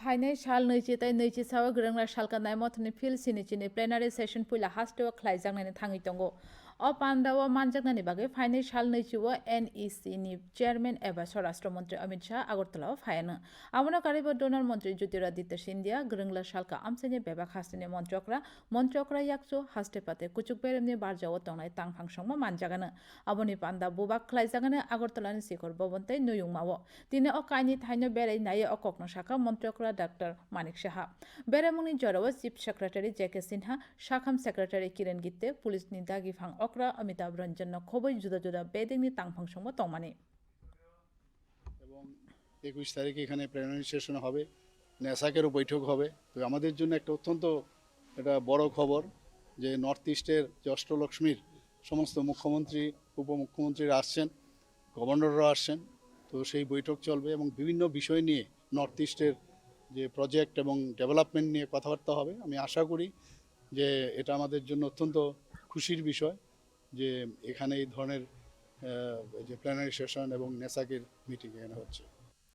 ফাইনাই সাল নৈচি তাই নৈচি সাও গ্রংরা শালকা নাই মতনে ফিল সিনে চিনে প্লেনারি সেশন পুইলা হাস্টেও খ্লাই জাংনাইনি থাঙি তঙ্গো অ পান্দাওয়া মানজাকনানি বাগে সাল নৈচিও এন ই সি নি চেয়ারম্যান এবার স্বরাষ্ট্রমন্ত্রী অমিত শাহ আগরতলাও ফায়ান। আমনা কারিব ডোনার মন্ত্রী জ্যোতিরাদিত্য সিন্ধিয়া গ্রংলা সালকা আমসেনে বেবাক হাসিনে মন্ত্রকরা মন্ত্রকরা ইয়াকচো হাসতে পাতে কুচুক বেরেমনি বারজাও তংলাই তাংফাং সংমা মানজাগানো। আবনি পান্দা বুবাক খ্লাইজাগানো আগরতলানি শিখর ভবনতে নয়ুংমাও তিনি অ কাইনি থাইনো বেড়াই নাই অ শাখা মন্ত্রকরা ডাক্তার মানিক সাহা। বেরেমুনি জরাও chief secretary J K Sinha, শাখাম secretary Kiran Gitte, police নিদাগিফাং অ છોકરા અમિતાભ રંજનનો ખૂબ જ જુદા જુદા બે દિનની તાંગફાંગ સંગમાં এবং একুশ তারিখে এখানে প্রেরণা হবে, ন্যাসাকেরও বৈঠক হবে। তো আমাদের জন্য একটা অত্যন্ত এটা বড় খবর যে নর্থ ইস্টের যে অষ্টলক্ষ্মীর সমস্ত মুখ্যমন্ত্রী, উপমুখ্যমন্ত্রীরা আসছেন গভর্নররা আসছেন। তো সেই বৈঠক চলবে এবং বিভিন্ন বিষয় নিয়ে নর্থ ইস্টের যে প্রজেক্ট এবং ডেভেলপমেন্ট নিয়ে কথাবার্তা হবে। আমি আশা করি যে এটা আমাদের জন্য অত্যন্ত খুশির বিষয়। যে এখানে এই ধরনের যে প্ল্যানারি সেশন এবং নেশাকের মিটিং এখানে হচ্ছে।